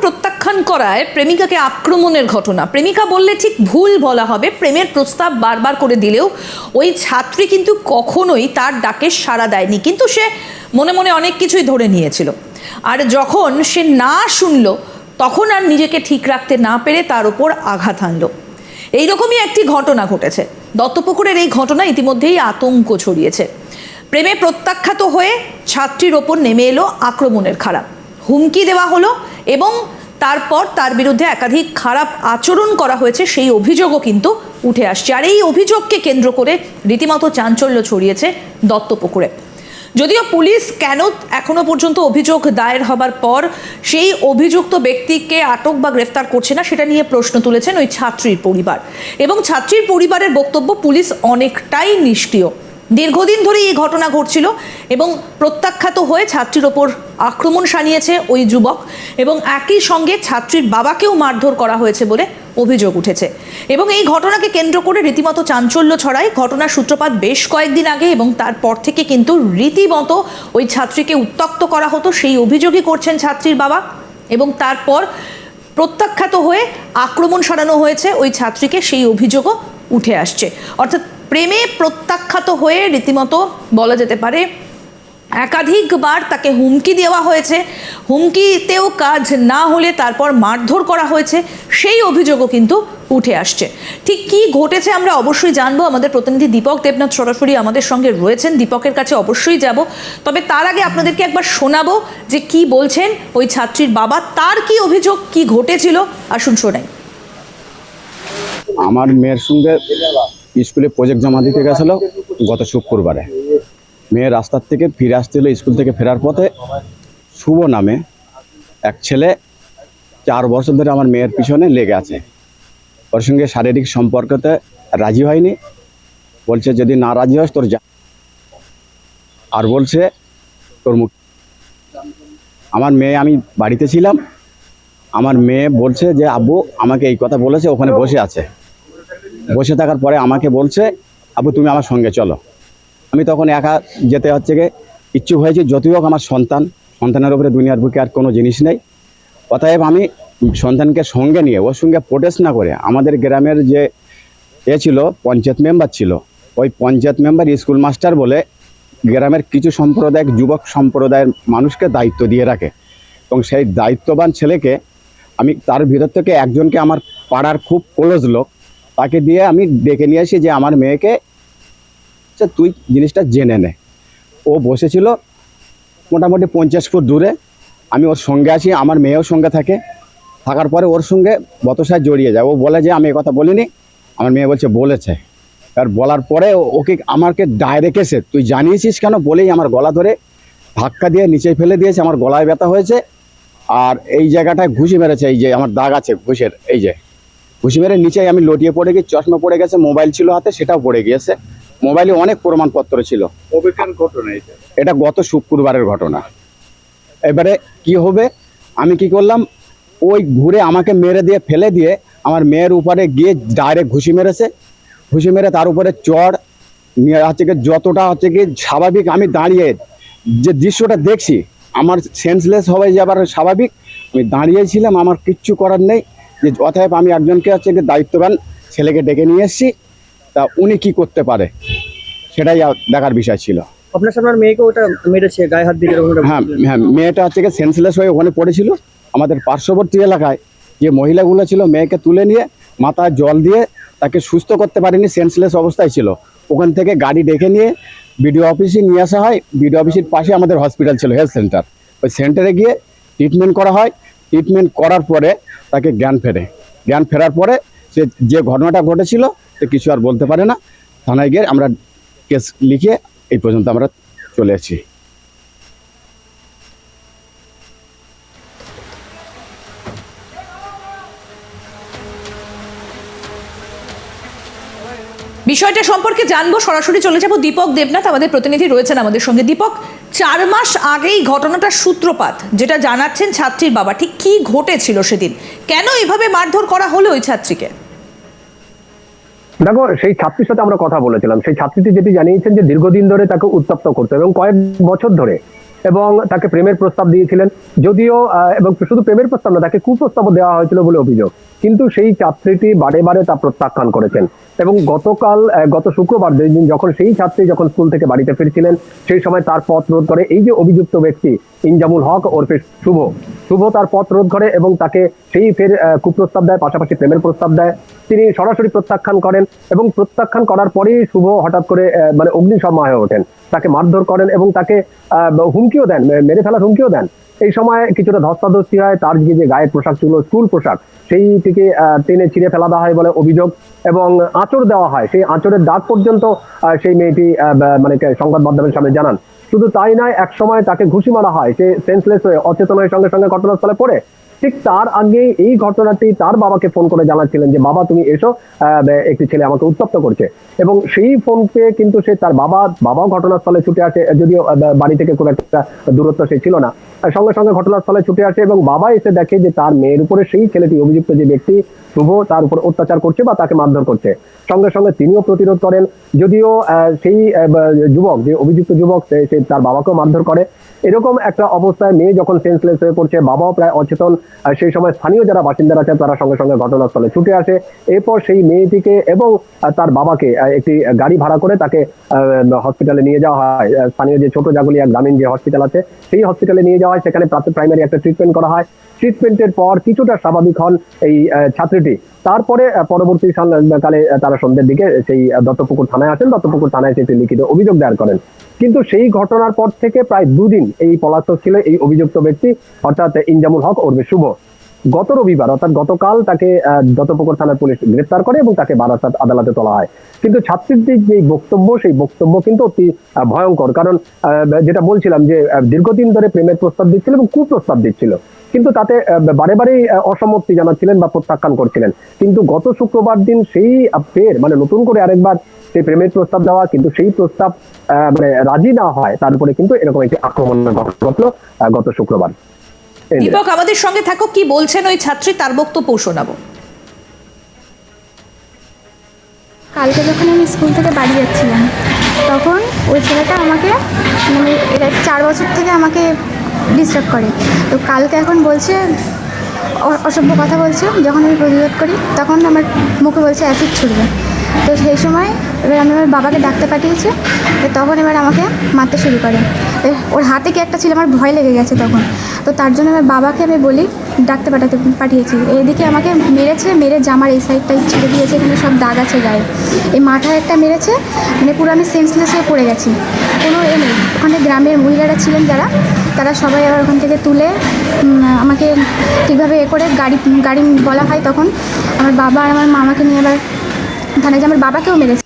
প্রত্যাখ্যান করায় প্রেমিকাকে আক্রমণের ঘটনা। প্রেমিকা বললে ঠিক ভুল বলা হবে। প্রেমের প্রস্তাব বারবার করে দিলেও ওই ছাত্রী কিন্তু কখনোই তার ডাকে সাড়া দেয়নি। কিন্তু সে মনে মনে অনেক কিছুই ধরে নিয়েছিল। আর যখন সে না শুনলো, তখন আর নিজেকে ঠিক রাখতে না পেরে তার উপর আঘাত আনলো এইরকমই একটি ঘটনা ঘটেছে। দত্তপুকুরের এই ঘটনা ইতিমধ্যেই আতঙ্ক ছড়িয়েছে। প্রেমে প্রত্যাখ্যাত হয়ে ছাত্রীর ওপর নেমে এলো আক্রমণের খারাপ হুমকি দেওয়া হলো এবং তারপর তার বিরুদ্ধে একাধিক খারাপ আচরণ করা হয়েছে, সেই অভিযোগও কিন্তু উঠে আসছে। আর এই অভিযোগকে কেন্দ্র করে রীতিমতো চাঞ্চল্য ছড়িয়েছে দত্তপুকুরে। যদিও পুলিশ কেন এখনও পর্যন্ত অভিযোগ দায়ের হবার পর সেই অভিযুক্ত ব্যক্তিকে আটক বা গ্রেফতার করছে না, সেটা নিয়ে প্রশ্ন তুলেছেন ওই ছাত্রীর পরিবার। এবং ছাত্রীর পরিবারের বক্তব্য পুলিশ অনেকটাই নিষ্ক্রিয়। দীর্ঘদিন ধরে এই ঘটনা ঘটছিল এবং প্রত্যাখ্যাত হয়ে ছাত্রীর ওপর আক্রমণ সানিয়েছে ওই যুবক এবং একই সঙ্গে ছাত্রীর বাবাকেও মারধর করা হয়েছে বলে অভিযোগ উঠেছে। এবং এই ঘটনাকে কেন্দ্র করে রীতিমতো চাঞ্চল্য ছড়ায়। ঘটনার সূত্রপাত বেশ কয়েকদিন আগে এবং তারপর থেকে কিন্তু রীতিমতো ওই ছাত্রীকে উত্তক্ত করা হতো। সেই অভিযোগই করছেন ছাত্রীর বাবা এবং তারপর প্রত্যাখ্যাত হয়ে আক্রমণ সারানো হয়েছে ওই ছাত্রীকে। সেই অভিযোগও উঠে আসছে। অর্থাৎ প্রেমে প্রত্যাখ্যাত হয়ে রীতিমতো বলা যেতে পারে, একাধিকবার তাকে হুমকি দেওয়া হয়েছে। হুমকিতেও কাজ না হলে তারপর মারধর করা হয়েছে, সেই অভিযোগও কিন্তু উঠে আসছে। ঠিক কি ঘটেছে আমরা অবশ্যই জানব। আমাদের প্রতিনিধি দীপক দেবনাথ সরাসরি আমাদের সঙ্গে রয়েছেন। দীপকের কাছে অবশ্যই যাব। তবে তার আগে আপনাদেরকে একবার শোনাবো যে কি বলছেন ওই ছাত্রীর বাবা। তার কি অভিযোগ, কি ঘটেছিল? আসুন শোনাই। আমার মেয়ের সঙ্গে স্কুলে প্রজেক্ট জমা দিতে গেছিল গত শুক্রবারে। মেয়ে রাস্তার থেকে ফিরে আসছিল স্কুল থেকে ফেরার পথে শুভ নামে এক ছেলে চার বছর ধরে আমার মেয়ের পিছনে লেগে আছে। ওর সঙ্গে শারীরিক সম্পর্কতে রাজি হয়নি। বলছে, যদি না রাজি হস তোর যা আর বলছে, তোর মুখ আমার মেয়ে, আমি বাড়িতে ছিলাম। আমার মেয়ে বলছে যে, আব্বু, আমাকে এই কথা বলেছে, ওখানে বসে আছে। বসে থাকার পরে আমাকে বলছে, আবু, তুমি আমার সঙ্গে চলো। আমি তখন একা যেতে হচ্ছে গিয়ে ইচ্ছুক হয়েছি, যতই হোক আমার সন্তান, সন্তানের উপরে দুনিয়ার বুকে আর কোনো জিনিস নেই। অতএব আমি সন্তানকে সঙ্গে নিয়ে, ওর সঙ্গে প্রোটেস্ট না করে, আমাদের গ্রামের যে এ ছিল, পঞ্চায়েত মেম্বার ছিল, ওই পঞ্চায়েত মেম্বার স্কুল মাস্টার বলে গ্রামের কিছু সম্প্রদায়ের যুবক সম্প্রদায়ের মানুষকে দায়িত্ব দিয়ে রাখে। এবং সেই দায়িত্ববান ছেলেকে আমি, তার ভিতর থেকে একজনকে আমার পাড়ার খুব ক্লোজ লোক তাকে দিয়ে আমি ডেকে নিয়ে আসি যে আমার মেয়েকে আচ্ছা তুই জিনিসটা জেনে নে। ও বসেছিল মোটামুটি পঞ্চাশ ফুট দূরে। আমি ওর সঙ্গে আছি, আমার মেয়েও সঙ্গে থাকে। থাকার পরে ওর সঙ্গে বতসায় জড়িয়ে যায়। ও বলে যে, আমি কথা বলিনি। আমার মেয়ে বলছে, বলেছে। আর বলার পরে ওকে আমাকে ডাইরেক্ট এসে, তুই জানিয়েছিস কেন? বলেই আমার গলা ধরে ধাক্কা দিয়ে নিচে ফেলে দিয়েছে। আমার গলায় ব্যথা হয়েছে। আর এই জায়গাটায় ঘুষি মেরেছে, এই যে আমার দাগ আছে ঘুষের, এই যে। ঘুষি মেরে নিচে আমি লটিয়ে পড়ে গেছি চশমা পড়ে গেছে মোবাইল ছিল হাতে সেটাও পড়ে গিয়েছে। মোবাইলে অনেক প্রমাণপত্র ছিল। ঘটনা এটা? গত শুক্রবারের ঘটনা। এবারে কি হবে? আমি কি করলাম? ওই ঘুরে আমাকে মেরে দিয়ে ফেলে দিয়ে আমার মেয়ের উপরে গিয়ে ডাইরেক্ট ঘুষি মেরেছে। ঘুষি মেরে তার উপরে চড় হচ্ছে কি যতটা হচ্ছে কি স্বাভাবিক আমি দাঁড়িয়ে যে দৃশ্যটা দেখছি আমার সেন্সলেস হয়ে যাবার স্বাভাবিক আমি দাঁড়িয়েছিলাম আমার কিচ্ছু করার নেই। যে অতএব আমি একজনকে হচ্ছে দায়িত্ববান ছেলেকে ডেকে নিয়ে এসেছি তা উনি কি করতে পারে? সেটাই দেখার বিষয় ছিল। আপনার সামনে মেয়েকে ওটা মেরেছে গায়ে হাত দিয়ে হ্যাঁ হ্যাঁ মেয়েটা হচ্ছে সেন্সলেস হয়ে ওখানে পড়েছিল। আমাদের পার্শ্ববর্তী এলাকায় যে মহিলাগুলো ছিল মেয়েকে তুলে নিয়ে মাথায় জল দিয়ে তাকে সুস্থ করতে পারেনি সেন্সলেস অবস্থায় ছিল। ওখান থেকে গাড়ি ডেকে নিয়ে বিডিও অফিসে নিয়ে আসা হয়। বিডিও অফিসের পাশে আমাদের হসপিটাল ছিল হেলথ সেন্টার ওই সেন্টারে গিয়ে ট্রিটমেন্ট করা হয়। ট্রিটমেন্ট করার পরে তাকে জ্ঞান ফেরে। জ্ঞান ফেরার পরে সে যে ঘটনাটা ঘটেছিল, সে কিছু আর বলতে পারে না। থানায় গিয়ে আমরা কেস লিখে এই পর্যন্ত আমরা চলে এসেছি। বিষয়টা সম্পর্কে জানব। সরাসরি চলে যাব দীপক দেবনাথ, আমাদের প্রতিনিধি রয়েছেন আমাদের সঙ্গে। দীপক, চার মাস আগেই ঘটনাটার সূত্রপাত যেটা জানাচ্ছেন ছাত্রীর বাবা, ঠিক কি ঘটেছিল সেদিন? কেন এভাবে মারধর করা হলো ওই ছাত্রীকে? দেখো, সেই ছাত্রীর সাথে আমরা কথা বলেছিলাম। সেই ছাত্রীটি যেটি জানিয়েছেন যে দীর্ঘদিন ধরে তাকে উত্তপ্ত করতো এবং কয়েক বছর ধরে এবং তাকে প্রেমের প্রস্তাব দিয়েছিলেন। যদিও এবং শুধু প্রেমের প্রস্তাব না, তাকে কুপ্রস্তাবও দেওয়া হয়েছিল বলে অভিযোগ। কিন্তু সেই ছাত্রীটি বারে বারে তা প্রত্যাখ্যান করেছেন। এবং গতকাল গত শুক্রবার দিন যখন সেই ছাত্রী যখন স্কুল থেকে বাড়িতে ফিরছিলেন, সেই সময় তার পথ রোধ করে এই যে অভিযুক্ত ব্যক্তি, ইনজামুল হক ওরফে শুভ শুভ তার পথ রোধ করে এবং তাকে সেই ফের কুপ্রস্তাব দেয়, পাশাপাশি প্রেমের প্রস্তাব দেয়। তিনি সরাসরি প্রত্যাখ্যান করেন এবং প্রত্যাখ্যান করার পরেই শুভ হঠাৎ করে মানে অগ্নিশর্মা হয়ে ওঠেন। তাকে মারধর করেন এবং তাকে হুমকিও দেন মেরে ফেলার হুমকিও দেন। এই সময় কিছুটা ধস্তাধস্তি হয় তার যে গায়ের পোশাক ছিল স্কুল পোশাক সেইটিকে আহ, টেনে ছিঁড়ে ফেলা দেওয়া হয় বলে অভিযোগ এবং আঁচড় দেওয়া হয়। সেই আঁচড়ের দাগ পর্যন্ত সেই মেয়েটি মানে সংবাদ মাধ্যমের সামনে জানান। শুধু তাই নয় এক সময় তাকে ঘুষি মারা হয়। সে সেন্সলেস হয়ে অচেতন হয়ে সঙ্গে সঙ্গে ঘটনাস্থলে পড়ে। ঠিক তার আগে এই ঘটনাটি তার বাবাকে ফোন করে জানাচ্ছিলেন যে, বাবা, তুমি এসো একটি ছেলে আমাকে উত্তপ্ত করছে। এবং সেই ফোন পেয়ে কিন্তু সে তার বাবা, বাবাও ঘটনাস্থলে ছুটে আসে, যদিও বাড়ি থেকে খুব একটা দূরত্ব সে ছিল না। সঙ্গে সঙ্গে ঘটনাস্থলে ছুটে আসে এবং বাবা এসে দেখে যে তার মেয়ের উপরে সেই ছেলেটি অভিযুক্ত যে ব্যক্তি, শুভ, তার উপর অত্যাচার করছে বা তাকে মারধর করছে। সঙ্গে সঙ্গে তিনিও প্রতিরোধ করেন। যদিও সেই যুবক, যে অভিযুক্ত যুবক, সে তার বাবাকেও মারধর করে। এরকম একটা অবস্থায় মেয়ে যখন সেন্সলেস হয়ে পড়ছে, বাবাও প্রায় অচেতন। সেই সময় স্থানীয় যারা বাসিন্দারা আছেন, তারা সঙ্গে সঙ্গে ঘটনাস্থলে ছুটে আসে। এরপর সেই মেয়েটিকে এবং তার বাবাকে একটি গাড়ি ভাড়া করে তাকে হসপিটালে নিয়ে যাওয়া হয়। স্থানীয় যে ছোট জাগুলিয়া গ্রামীণ যে হসপিটাল আছে, সেই হসপিটালে নিয়ে যাওয়া হয়। সেখানে প্রাইমারি একটা ট্রিটমেন্ট করা হয়। ট্রিটমেন্টের পর কিছুটা স্বাভাবিক হন এই ছাত্রীটি। তারপরে পরবর্তী কালে তারা সন্ধ্যের দিকে সেই দত্তপুকুর থানায় আসেন। দত্তপুকুর থানায় সেটি লিখিত অভিযোগ দায়ের করেন। কিন্তু সেই ঘটনার পর থেকে প্রায় দুদিন এই পলাতক ছিল এই অভিযুক্ত ব্যক্তি। অর্থাৎ ইনজামুল হক ওরবে শুভ। গত রবিবার, অর্থাৎ গতকাল তাকে দত্তপুকুর থানার পুলিশ গ্রেফতার করে এবং তাকে বারাসাত আদালতে তোলা হয়। কিন্তু ছাত্রীর যে বক্তব্য, সেই বক্তব্য কিন্তু অতি ভয়ঙ্কর। কারণ যেটা বলছিলাম যে দীর্ঘদিন ধরে প্রেমের প্রস্তাব দিচ্ছিল এবং কুপ্রস্তাব দিচ্ছিল। কিন্তু তাতে বারে বারেই অসম্মতি জানাচ্ছিলেন বা প্রত্যাখ্যান করছিলেন। কিন্তু গত শুক্রবার দিন সেই ফের মানে নতুন করে আরেকবার সেই প্রেমের প্রস্তাব দেওয়া, কিন্তু সেই প্রস্তাব মানে রাজি না হয় তারপরে কিন্তু এরকম একটি আক্রমণের ঘটনা ঘটলো গত শুক্রবার। দীপক আমাদের সঙ্গে থাকো কি বলছেন ওই ছাত্রী? তার বক্তব্য শোনাবো। কালকে যখন আমি স্কুল থেকে বাড়ি যাচ্ছিলাম তখন ওই ছেলেটা আমাকে মানে এটা চার বছর থেকে আমাকে ডিস্টার্ব করে। তো কালকে এখন বলছে অসভ্য কথা বলছে যখন আমি প্রতিরোধ করি তখন আমার মুখে বলছে অ্যাসিড ছুটবে তো সেই সময় এবার আমি আমার বাবাকে ডাকতে পাঠিয়েছি তো তখন এবার আমাকে মারতে শুরু করে। ওর হাতে কি একটা ছিল? আমার ভয় লেগে গেছে তখন। তো তার জন্য আমার বাবাকে আমি বলি, ডাকতে পাঠাতে, পাঠিয়েছি। এইদিকে আমাকে মেরেছে, মেরে জামার এই সাইডটাই ছেড়ে দিয়েছে, এখানে সব দাগ আছে গায়ে। এই মাথায় একটা মেরেছে মানে পুরো আমি সেন্সলেস হয়ে পড়ে গেছি। কোনো এ নেই। ওখানে গ্রামের মহিলারা ছিলেন যারা, তারা সবাই আবার ওখান থেকে তুলে আমাকে ঠিকভাবে এ করে গাড়ি গাড়ি বলা হয় তখন, আমার বাবা আর আমার মামাকে নিয়ে আবার, থানায় যে আমার বাবাকেও মেরেছে।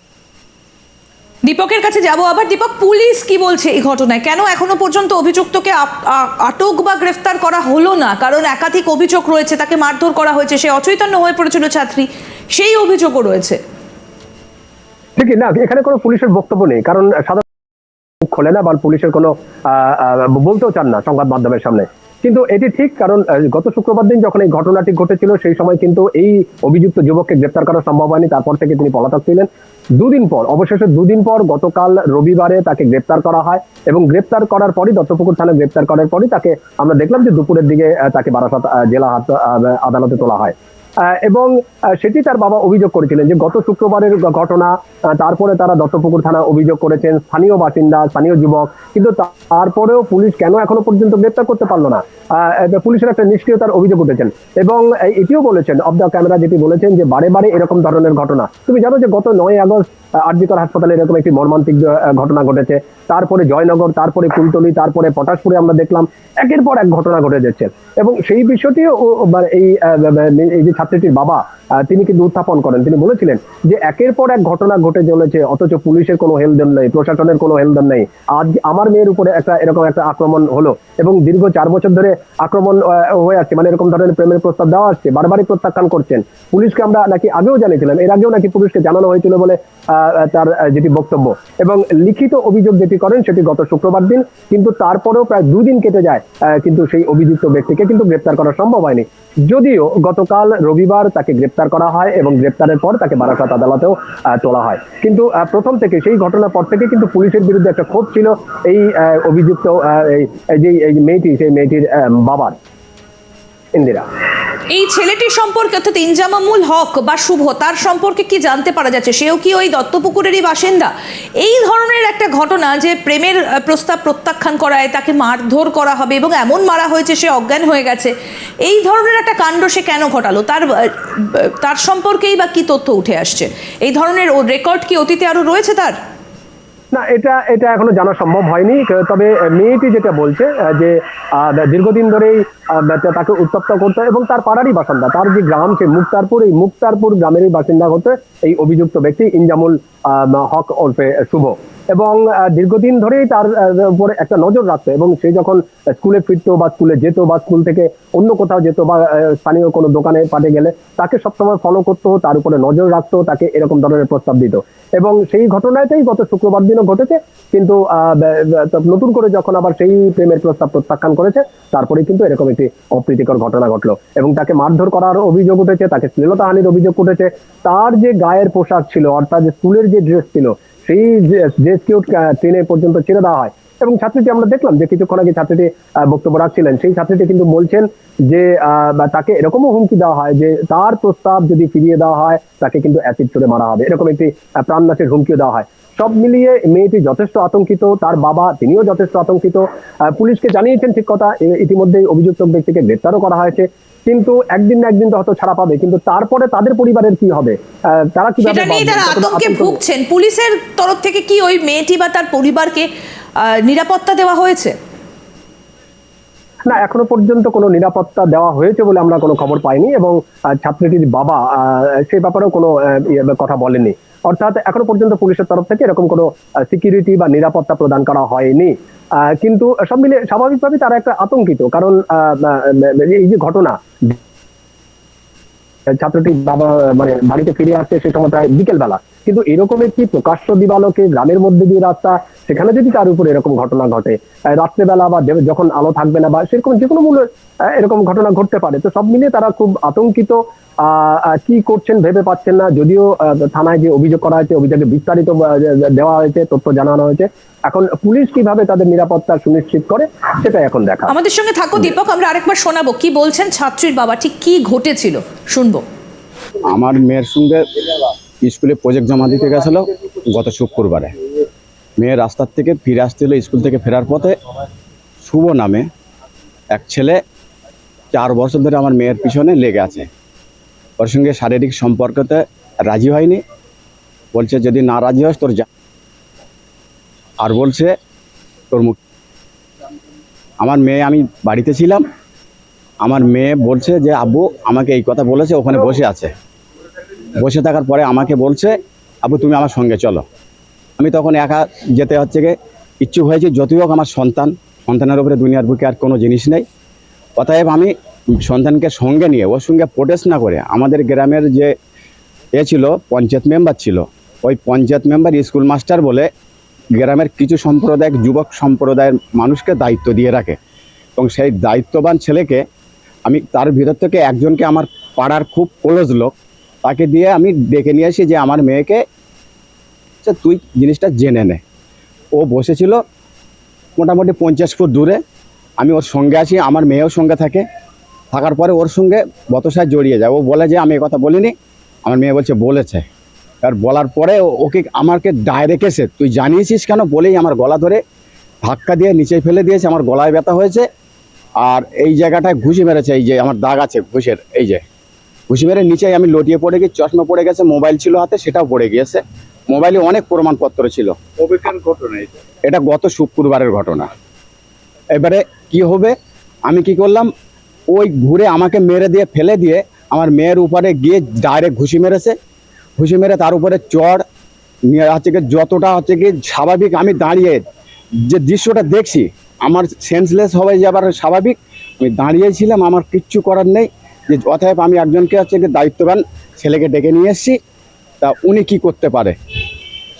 দীপকের কাছে যাব। আবার দীপক, পুলিশ কি বলছে এই ঘটনায়? কেন এখনও পর্যন্ত অভিযুক্তকে আটক বা গ্রেফতার করা হলো না? কারণ একাধিক অভিযোগ রয়েছে, তাকে মারধর করা হয়েছে, সে অচৈতন্য হয়ে পড়েছিল ছাত্রী। সেই অভিযোগও রয়েছে। ঠিকই না, এখানে কোনো পুলিশের বক্তব্য নেই, কারণ সাধারণ খোলে না বা পুলিশের কোনো বলতেও চান না সংবাদ মাধ্যমের সামনে। কিন্তু এটি ঠিক, কারণ গত শুক্রবার দিন যখন এই ঘটনাটি ঘটেছিল, সেই সময় কিন্তু এই অভিযুক্ত যুবককে গ্রেপ্তার করা সম্ভব হয়নি। তারপর থেকে তিনি পলাতক ছিলেন। দুদিন পর, অবশেষে দুদিন পর গতকাল রবিবারে তাকে গ্রেপ্তার করা হয় এবং গ্রেপ্তার করার পরই দত্তপুকুর থানায় গ্রেপ্তার করার পরই তাকে আমরা দেখলাম যে দুপুরের দিকে তাকে বারাসাত জেলা আদালতে তোলা হয়। এবং সেটি তার বাবা অভিযোগ করেছিলেন যে গত শুক্রবারের ঘটনা তারপরে তারা দত্তপুকুর থানা অভিযোগ করেছেন, স্থানীয় বাসিন্দা, স্থানীয় যুবক, কিন্তু তারপরেও পুলিশ কেন এখনও পর্যন্ত গ্রেপ্তার করতে পারল না? পুলিশের একটা নিষ্ক্রিয়তার অভিযোগ উঠেছেন। এবং এটিও বলেছেন অব দ্য ক্যামেরা যেটি বলেছেন যে বারে বারে এরকম ধরনের ঘটনা। তুমি জানো যে গত নয় আগস্ট আরজিকর হাসপাতালে এরকম একটি মর্মান্তিক ঘটনা ঘটেছে। তারপরে জয়নগর তারপরে কুলতলি তারপরে পটাশপুরে আমরা দেখলাম একের পর এক ঘটনা ঘটে যাচ্ছে। এবং সেই বিষয়টিও মানে এই এই যে ছাত্রীটির বাবা তিনি কিন্তু উত্থাপন করেন। তিনি বলেছিলেন যে একের পর এক ঘটনা ঘটে চলেছে অথচ পুলিশের কোনো হেলদন নেই প্রশাসনের কোনো হেলদন নেই। আজ আমার মেয়ের উপরে একটা এরকম একটা আক্রমণ হলো এবং দীর্ঘ চার বছর ধরে আক্রমণ হয়ে আসছে। মানে এরকম ধরনের প্রেমের প্রস্তাব দেওয়া আসছে বারবারই প্রত্যাখ্যান করছেন। পুলিশকে আমরা নাকি আগেও জানিয়েছিলাম এর আগেও নাকি পুলিশকে জানানো হয়েছিল বলে আহ, তার যেটি বক্তব্য। এবং লিখিত অভিযোগ যেটি করেন, সেটি গত শুক্রবার দিন, কিন্তু তারপরেও প্রায় দুদিন কেটে যায় কিন্তু সেই অভিযুক্ত ব্যক্তিকে কিন্তু গ্রেপ্তার করা সম্ভব হয়নি। যদিও গতকাল রবিবার তাকে গ্রেপ্তার করা হয় এবং গ্রেপ্তারের পর তাকে বারাসাত আদালতেও তোলা হয়। কিন্তু প্রথম থেকে সেই ঘটনার পর থেকে কিন্তু পুলিশের বিরুদ্ধে একটা ক্ষোভ ছিল এই অভিযুক্ত যে মেয়েটি, সেই মেয়েটির বাবার। ইন্দিরা। এই ছেলেটির সম্পর্কে অর্থাৎ ইনজামামুল হক বা শুভ, তার সম্পর্কে কি জানতে পারা যাচ্ছে? সেও কি ওই দত্তপুকুরেরই বাসিন্দা? এই ধরনের একটা ঘটনা যে প্রেমের প্রস্তাব প্রত্যাখ্যান করায়, তাকে মারধর করা হবে এবং এমন মারা হয়েছে সে অজ্ঞান হয়ে গেছে, এই ধরনের একটা কাণ্ড সে কেন ঘটালো? তার তার সম্পর্কেই বা কি তথ্য উঠে আসছে? এই ধরনের রেকর্ড কি অতীতে আরও রয়েছে তার? না, এটা এটা এখনও জানা সম্ভব হয়নি। তবে মেয়েটি যেটা বলছে যে দীর্ঘদিন ধরেই তাকে উত্তপ্ত করতে এবং তার পাড়ারই বাসিন্দা, তার যে গ্রাম, সে মুক্তারপুর, এই মুক্তারপুর গ্রামেরই বাসিন্দা হতে এই অভিযুক্ত ব্যক্তি, ইনজামুল হক ওরফে শুভ। এবং দীর্ঘদিন ধরেই তার উপরে একটা নজর রাখতো এবং সে যখন স্কুলে ফিরতো বা স্কুলে যেত বা স্কুল থেকে অন্য কোথাও যেত বা স্থানীয় কোনো দোকানে পাঠে গেলে, তাকে সবসময় ফলো করতো, তার উপরে নজর রাখতো, তাকে এরকম ধরনের প্রস্তাব দিত। এবং সেই ঘটনাটাই গত শুক্রবার দিনও ঘটেছে, কিন্তু নতুন করে যখন আবার সেই প্রেমের প্রস্তাব প্রত্যাখ্যান করেছে তারপরে কিন্তু এরকম একটি অপ্রীতিকর ঘটনা ঘটলো। এবং তাকে মারধর করার অভিযোগ উঠেছে, তাকে শ্লীলতাহানির অভিযোগ উঠেছে। তার যে গায়ের পোশাক ছিল, অর্থাৎ স্কুলের যে ড্রেস ছিল সেই ড্রেসকেও ট্রেনে পর্যন্ত ছেড়ে দেওয়া হয়। এবং ছাত্রীটি আমরা দেখলাম যে কিছুক্ষণ আগে ছাত্রীটি বক্তব্য রাখছিলেন। সেই ছাত্রীটি কিন্তু বলছেন যে তাকে এরকমও হুমকি দেওয়া হয় যে, তার প্রস্তাব যদি ফিরিয়ে দেওয়া হয়, তাকে কিন্তু অ্যাসিড ছুড়ে মারা হবে। এরকম একটি প্রাণনাশের হুমকিও দেওয়া হয়। সব মিলিয়ে মেয়েটি যথেষ্ট আতঙ্কিত, তার বাবা তিনিও যথেষ্ট আতঙ্কিত। পুলিশকে জানিয়েছেন ঠিক কথা ইতিমধ্যেই অভিযুক্ত ব্যক্তিকে গ্রেপ্তারও করা হয়েছে। কিন্তু একদিন না একদিন তো হয়তো ছাড়া পাবে কিন্তু তারপরে তাদের পরিবারের কি হবে? তারা কীভাবে সেটা নিয়ে তারা আতঙ্কে ভুগছেন। পুলিশের তরফ থেকে কি ওই মেয়েটি বা তার পরিবারকে নিরাপত্তা দেওয়া হয়েছে? না এখনও পর্যন্ত কোনো নিরাপত্তা দেওয়া হয়েছে বলে আমরা কোনো খবর পাইনি এবং ছাত্রীটির বাবা আহ, সেই ব্যাপারেও কোনো ইয়ে, কথা বলেনি। অর্থাৎ এখনও পর্যন্ত পুলিশের তরফ থেকে এরকম কোনো সিকিউরিটি বা নিরাপত্তা প্রদান করা হয়নি। কিন্তু সব মিলে স্বাভাবিকভাবে তারা একটা আতঙ্কিত, কারণ এই যে ঘটনা, ছাত্রটি বাবা মানে বাড়িতে ফিরে আসছে সে সময় প্রায় বিকেল বেলা কিন্তু এরকম একটি প্রকাশ্য দিবালোকে গ্রামের মধ্যে দিয়ে রাস্তা, সেখানে যদি তার উপর এরকম ঘটনা ঘটে রাত্রেবেলা বা যখন আলো থাকবে না বা সেরকম যে কোনো মূল্য এরকম ঘটনা ঘটতে পারে, তো সব মিলিয়ে তারা খুব আতঙ্কিত। কি করছেন ভেবে পাচ্ছেন না। যদিও থানায় যে অভিযোগ করা হয়েছে অভিযোগে বিস্তারিত দেওয়া হয়েছে তথ্য জানানো হয়েছে। এখন পুলিশ কীভাবে তাদের নিরাপত্তা সুনিশ্চিত করে সেটাই এখন দেখা। আমাদের সঙ্গে থাকো দীপক আমরা আরেকবার শোনাবো। কি বলছেন ছাত্রীর বাবা? ঠিক কি ঘটেছিল? শুনব। আমার মেয়ের সঙ্গে স্কুলে প্রজেক্ট জমা দিতে গেছিল গত শুক্রবারে। মেয়ে রাস্তার থেকে ফিরে আসছিল স্কুল থেকে ফেরার পথে শুভ নামে এক ছেলে চার বছর ধরে আমার মেয়ের পিছনে লেগে আছে। ওর সঙ্গে শারীরিক সম্পর্কতে রাজি হয়নি। বলছে, যদি না রাজি হয় তোর যা আর বলছে, তোর মুখ আমার মেয়ে, আমি বাড়িতে ছিলাম। আমার মেয়ে বলছে যে, আব্বু, আমাকে এই কথা বলেছে, ওখানে বসে আছে। বসে থাকার পরে আমাকে বলছে, আব্বু, তুমি আমার সঙ্গে চলো। আমি তখন একা যেতে হচ্ছে গিয়ে ইচ্ছুক হয়েছে, যতই হোক আমার সন্তান, সন্তানের উপরে দুনিয়ার বুকে আর কোনো জিনিস নেই। অতএব আমি সন্তানকে সঙ্গে নিয়ে, ওর সঙ্গে প্রোটেস্ট না করে, আমাদের গ্রামের যে এ ছিল, পঞ্চায়েত মেম্বার ছিল, ওই পঞ্চায়েত মেম্বার স্কুল মাস্টার বলে গ্রামের কিছু সম্প্রদায় যুবক সম্প্রদায়ের মানুষকে দায়িত্ব দিয়ে রাখে। এবং সেই দায়িত্ববান ছেলেকে আমি তার ভিতর থেকে একজনকে আমার পাড়ার খুব ক্লোজ লোক, তাকে দিয়ে আমি ডেকে নিয়ে আসি যে, আমার মেয়েকে তুই জিনিসটা জেনে নে। ও বসেছিল মোটামুটি পঞ্চাশ ফুট দূরে, আমি ওর সঙ্গে আছি, আমার মেয়েও সঙ্গে থাকে। থাকার পরে ওর সঙ্গে বতসায় জড়িয়ে যায়। ও বলে যে আমি কথা বলিনি। আমার মেয়ে বলছে বলেছে। আর বলার পরে ওকে আমাকে ডাইরেক্ট এসে তুই জানিয়েছিস কেন? বলেই আমার গলা ধরে ধাক্কা দিয়ে নিচে ফেলে দিয়েছে। আমার গলায় ব্যথা হয়েছে। আর এই জায়গাটায় ঘুষি মেরেছে এই যে আমার দাগ আছে ঘুষের এই যে। ঘুষি মেরে নিচে আমি লটিয়ে পড়ে গেছি চশমা পড়ে গেছে মোবাইল ছিল হাতে সেটাও পড়ে গিয়েছে। মোবাইলে অনেক প্রমাণপত্র ছিল। এটা গত শুক্রবারের ঘটনা। এবারে কি হবে? আমি কি করলাম? ওই ঘুরে আমাকে মেরে দিয়ে ফেলে দিয়ে আমার মেয়ের উপরে গিয়ে ডাইরেক্ট ঘুষি মেরেছে। ঘুষি মেরে তার উপরে চড় নিয়ে হচ্ছে কি যতটা হচ্ছে কি স্বাভাবিক আমি দাঁড়িয়ে যে দৃশ্যটা দেখছি আমার সেন্সলেস হয়ে যাবার স্বাভাবিক আমি দাঁড়িয়েছিলাম আমার কিচ্ছু করার নেই। যে অতএব আমি একজনকে হচ্ছে কি দায়িত্ববান ছেলেকে ডেকে নিয়ে এসেছি তা উনি কি করতে পারে?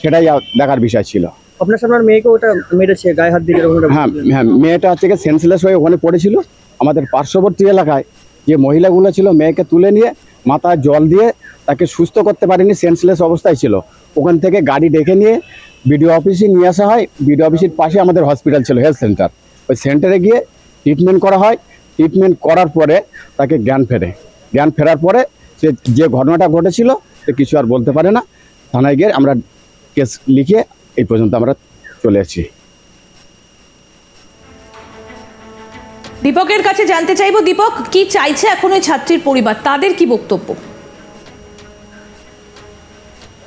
সেটাই দেখার বিষয় ছিল। আপনার সামনে মেয়েকে ওটা মেরেছে গায়ে হাত দিয়ে হ্যাঁ হ্যাঁ মেয়েটা হচ্ছে কি সেন্সলেস হয়ে ওখানে পড়েছিল। আমাদের পার্শ্ববর্তী এলাকায় যে মহিলাগুলো ছিল, মেয়েকে তুলে নিয়ে মাথায় জল দিয়ে তাকে সুস্থ করতে পারেনি সেন্সলেস অবস্থায় ছিল। ওখান থেকে গাড়ি ডেকে নিয়ে বিডিও অফিসে নিয়ে আসা হয়। বিডিও অফিসের পাশে আমাদের হসপিটাল ছিল হেলথ সেন্টার ওই সেন্টারে গিয়ে ট্রিটমেন্ট করা হয়। ট্রিটমেন্ট করার পরে তাকে জ্ঞান ফেরে। জ্ঞান ফেরার পরে সে যে ঘটনাটা ঘটেছিল, সে কিছু আর বলতে পারে না। থানায় গিয়ে আমরা কেস লিখে এই পর্যন্ত আমরা চলে এসেছি দীপকের কাছে জানতে চাইব, দীপক, কি চাইছে এখন ওই ছাত্রীর পরিবার? তাদের কি বক্তব্য?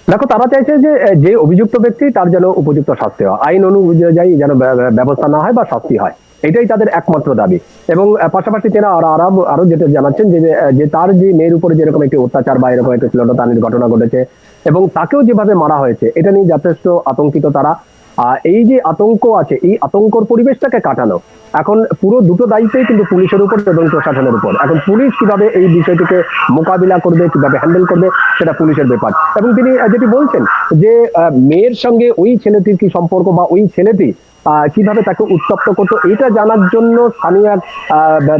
দেখো, তারা চাইছে যে যে অভিযুক্ত ব্যক্তি, তার যেন উপযুক্ত শাস্তি হয়। আইন অনুযায়ী যেন ব্য- ব্য- ব্যবস্থা না হয় বা শাস্তি হয়। এটাই তাদের একমাত্র দাবি। এবং পাশাপাশি তারা আর আরব আরও যেটা জানাচ্ছেন যে যে তার যে মেয়ের উপরে যেরকম একটি অত্যাচার বা এরকম একটি শ্লীলতাহানির ঘটনা ঘটেছে। এবং তাকেও যেভাবে মারা হয়েছে, এটা নিয়ে যথেষ্ট আতঙ্কিত তারা। এই যে আতঙ্ক আছে, এই আতঙ্কর পরিবেশটাকে কাটানো এখন পুরো দুটো দায়িত্বই কিন্তু পুলিশের উপর এবং প্রশাসনের উপর। এখন পুলিশ কীভাবে এই বিষয়টিকে মোকাবিলা করবে, কীভাবে হ্যান্ডেল করবে, সেটা পুলিশের ব্যাপার। এবং তিনি যেটি বলছেন যে মেয়ের সঙ্গে ওই ছেলেটির কি সম্পর্ক বা ওই ছেলেটি কীভাবে তাকে উত্তপ্ত করতো এটা জানার জন্য স্থানীয়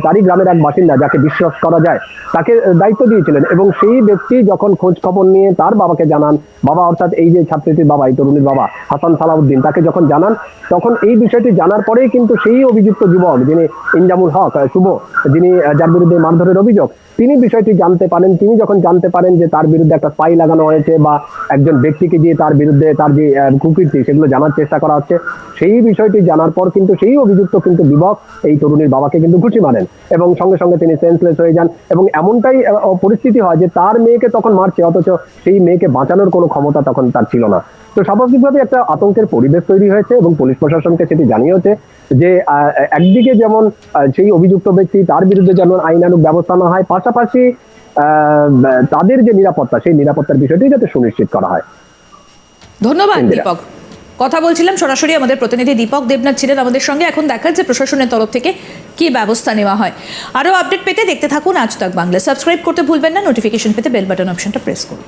তারই গ্রামের এক বাসিন্দা যাকে বিশ্বাস করা যায়, তাকে দায়িত্ব দিয়েছিলেন এবং সেই ব্যক্তি যখন খোঁজ খবর নিয়ে তার বাবাকে জানান, বাবা অর্থাৎ এই যে ছাত্রীটির বাবা, এই তরুণীর বাবা, হাসান সালাউদ্দিন, তাকে যখন জানান, তখন এই বিষয়টি জানার পরেই কিন্তু সেই অভিযুক্ত যুবক যিনি ইনজামুল হক শুভ, যিনি যার বিরুদ্ধে মারধরের অভিযোগ, তিনি বিষয়টি জানতে পারেন, তিনি যখন জানতে পারেন যে তার বিরুদ্ধে একটা স্পাই লাগানো হয়েছে বা একজন ব্যক্তিকে দিয়ে তার বিরুদ্ধে তার যে কুকীর্তি সেগুলো জানার চেষ্টা করা হচ্ছে, সেই বিষয়টি জানার পর কিন্তু সেই অভিযুক্ত কিন্তু বিবক এই তরুণীর বাবাকে কিন্তু ঘুষি মারেন এবং সঙ্গে সঙ্গে তিনি সেন্সলেস হয়ে যান এবং এমনটাই পরিস্থিতি হয় যে তার মেয়েকে তখন মারছে অথচ সেই মেয়েকে বাঁচানোর কোনো ক্ষমতা তখন তার ছিল না। তো স্বাভাবিকভাবে একটা আতঙ্কের পরিবেশ তৈরি হয়েছে এবং পুলিশ প্রশাসনকে সেটি জানিয়েছে যে একদিকে যেমন সেই অভিযুক্ত ব্যক্তি তার বিরুদ্ধে যেমন আইনানুগ ব্যবস্থা না হয় পাশাপাশি আহ, তাদের যে নিরাপত্তা সেই নিরাপত্তার বিষয়টি যাতে সুনিশ্চিত করা হয়। ধন্যবাদ দীপক। কথা বলছিলাম সরাসরি আমাদের প্রতিনিধি দীপক দেবনাথ ছিলেন আমাদের সঙ্গে। এখন দেখা যে প্রশাসনের তরফ থেকে কি ব্যবস্থা নেওয়া হয়। আরও আপডেট পেতে দেখতে থাকুন আজ তাক বাংলা। সাবস্ক্রাইব করতে ভুলবেন না। নোটিফিকেশন পেতে বেল বাটন অপশনটা প্রেস করুন।